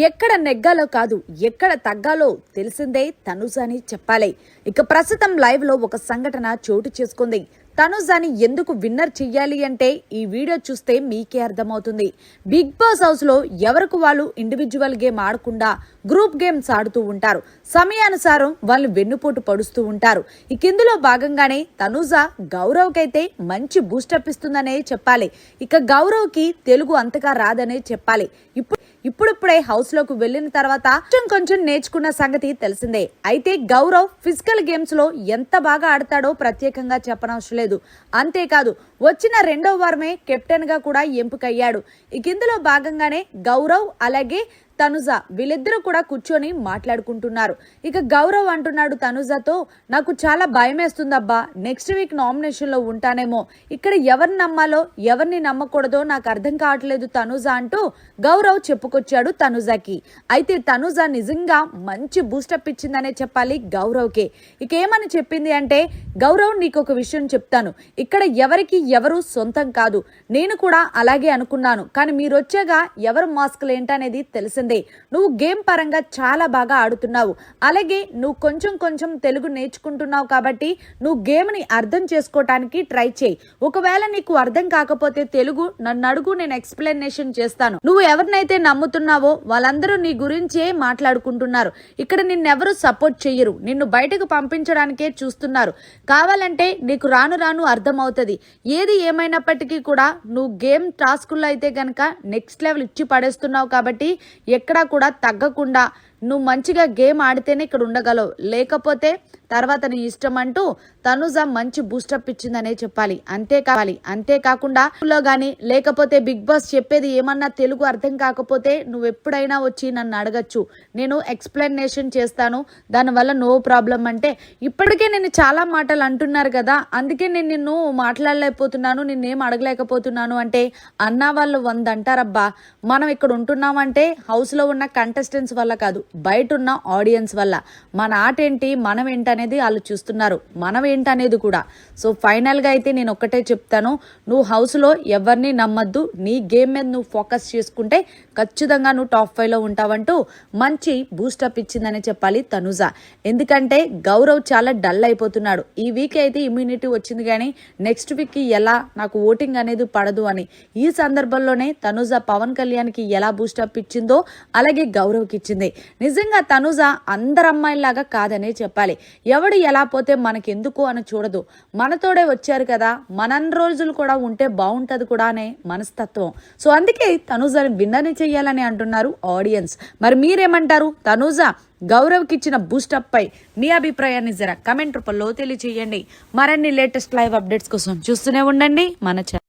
ఎక్కడ నెగ్గాలో కాదు ఎక్కడ తగ్గాలో తెలిసిందే తనుజ అని చెప్పాలి. ఇక ప్రస్తుతం లైవ్లో ఒక సంఘటన చోటు చేసుకుంది. తనుజాని ఎందుకు విన్నర్ చెయ్యాలి అంటే ఈ వీడియో చూస్తే మీకే అర్థమవుతుంది. బిగ్ బాస్ హౌస్లో ఎవరికి వాళ్ళు ఇండివిజువల్ గేమ్ ఆడకుండా గ్రూప్ గేమ్స్ ఆడుతూ ఉంటారు? సమయానుసారం వాళ్ళు వెన్నుపోటు పడుస్తూ ఉంటారు. ఇక ఇందులో భాగంగానే తనుజ గౌరవ్కైతే మంచి బూస్టప్ ఇస్తుందనే చెప్పాలి. ఇక గౌరవ్కి తెలుగు అంతగా రాదనే చెప్పాలి. ఇప్పుడు ఇప్పుడిప్పుడే హౌస్లోకి వెళ్ళిన తర్వాత కొంచెం కొంచెం నేర్చుకున్న సంగతి తెలిసిందే. అయితే గౌరవ్ ఫిజికల్ గేమ్స్లో ఎంత బాగా ఆడతాడో ప్రత్యేకంగా చెప్పనవసరం లేదు. అంతేకాదు వచ్చిన రెండో వారమే కెప్టెన్గా కూడా ఎంపికయ్యాడు. ఇక ఇందులో భాగంగానే గౌరవ్ అలాగే తనుజ. వీళ్ళిద్దరూ కూడా కూర్చొని మాట్లాడుకుంటున్నారు. ఇక గౌరవ్ అంటున్నాడు తనుజతో నాకు చాలా భయం వేస్తుందబ్బా నెక్స్ట్ వీక్ నామినేషన్లో ఉంటానేమో. ఇక్కడ ఎవరిని నమ్మాలో ఎవరిని నమ్మకూడదో నాకు అర్థం కావట్లేదు తనుజ అంటూ గౌరవ్ చెప్పుకొచ్చాడు తనుజకి. అయితే తనుజ నిజంగా మంచి బూస్టప్ ఇచ్చిందనే చెప్పాలి గౌరవ్కే. ఇక ఏమని చెప్పింది అంటే గౌరవ్ నీకు ఒక విషయం చెప్తాను. ఇక్కడ ఎవరికి ఎవరు సొంతం కాదు. నేను కూడా అలాగే అనుకున్నాను. కానీ మీరు వచ్చాక ఎవరు మాస్కులు ఏంటనేది తెలిసిందే. నువ్వు గేమ్ పరంగా చాలా బాగా ఆడుతున్నావు. అలాగే నువ్వు కొంచెం కొంచెం తెలుగు నేర్చుకుంటున్నావు కాబట్టి నువ్వు గేమ్ని అర్థం చేసుకోవటానికి ట్రై చేయి. ఒకవేళ నీకు అర్థం కాకపోతే తెలుగు నన్ను అడుగు నేను ఎక్స్ప్లెనేషన్ చేస్తాను. నువ్వు ఎవరినైతే నమ్ముతున్నావో వాళ్ళందరూ నీ గురించే మాట్లాడుకుంటున్నారు. ఇక్కడ నిన్నెవరు సపోర్ట్ చెయ్యరు. నిన్ను బయటకు పంపించడానికే చూస్తున్నారు. కావాలంటే నీకు రాను రాను అర్థమవుతుంది. ఏది ఏమైనప్పటికీ కూడా నువ్వు గేమ్ టాస్కుల్లో అయితే గనక నెక్స్ట్ లెవెల్ ఇచ్చి పడేస్తున్నావు కాబట్టి ఎక్కడా కూడా తగ్గకుండా నువ్వు మంచిగా గేమ్ ఆడితేనే ఇక్కడ ఉండగలవు. లేకపోతే తర్వాత నీ ఇష్టం అంటూ తనుజ మంచి బూస్టప్ ఇచ్చిందనే చెప్పాలి. అంతే కావాలి. అంతేకాకుండా లో గాని లేకపోతే బిగ్ బాస్ చెప్పేది ఏమన్నా తెలుగు అర్థం కాకపోతే నువ్వు ఎప్పుడైనా వచ్చి నన్ను అడగచ్చు. నేను ఎక్స్ప్లెనేషన్ చేస్తాను. దానివల్ల నో ప్రాబ్లం అంటే ఇప్పటికే నేను చాలా మాటలు అంటున్నారు కదా. అందుకే నేను నిన్ను మాట్లాడలేకపోతున్నాను నిన్నేం అడగలేకపోతున్నాను అంటే అన్న వాళ్ళు వంద అంటారబ్బా మనం ఇక్కడ ఉంటున్నామంటే హౌస్లో ఉన్న కంటెస్టెంట్స్ వల్ల కాదు. బయట ఉన్న ఆడియన్స్ వల్ల. మన ఆట ఏంటి? మనం ఏంటనేది వాళ్ళు చూస్తున్నారు. మనం ఏంటనేది కూడా. సో ఫైనల్గా అయితే నేను ఒక్కటే చెప్తాను. నువ్వు హౌస్లో ఎవరిని నమ్మద్దు. నీ గేమ్ మీద నువ్వు ఫోకస్ చేసుకుంటే ఖచ్చితంగా నువ్వు టాప్ ఫైవ్లో ఉంటావంటూ మంచి బూస్టప్ ఇచ్చిందని చెప్పాలి తనుజ. ఎందుకంటే గౌరవ్ చాలా డల్ అయిపోతున్నాడు. ఈ వీక్ అయితే ఇమ్యూనిటీ వచ్చింది కానీ నెక్స్ట్ వీక్కి ఎలా నాకు ఓటింగ్ అనేది పడదు అని. ఈ సందర్భంలోనే తనుజ పవన్ కళ్యాణ్కి ఎలా బూస్టప్ ఇచ్చిందో అలాగే గౌరవ్కి ఇచ్చింది. నిజంగా తనుజ అందరు అమ్మాయిలాగా కాదనే చెప్పాలి. ఎవడు ఎలా పోతే మనకెందుకు అని చూడదు. మనతోడే వచ్చారు కదా. మనన్ని రోజులు కూడా ఉంటే బాగుంటది కూడా అనే మనస్తత్వం. సో అందుకే తనుజని విన్నని చెయ్యాలని అంటున్నారు ఆడియన్స్. మరి మీరేమంటారు? తనుజ గౌరవ్కి ఇచ్చిన బూస్టప్ పై మీ అభిప్రాయాన్ని జర కమెంట్ రూపంలో తెలియచేయండి. మరిన్ని లేటెస్ట్ లైవ్ అప్డేట్స్ కోసం చూస్తూనే ఉండండి. మన ఛానల్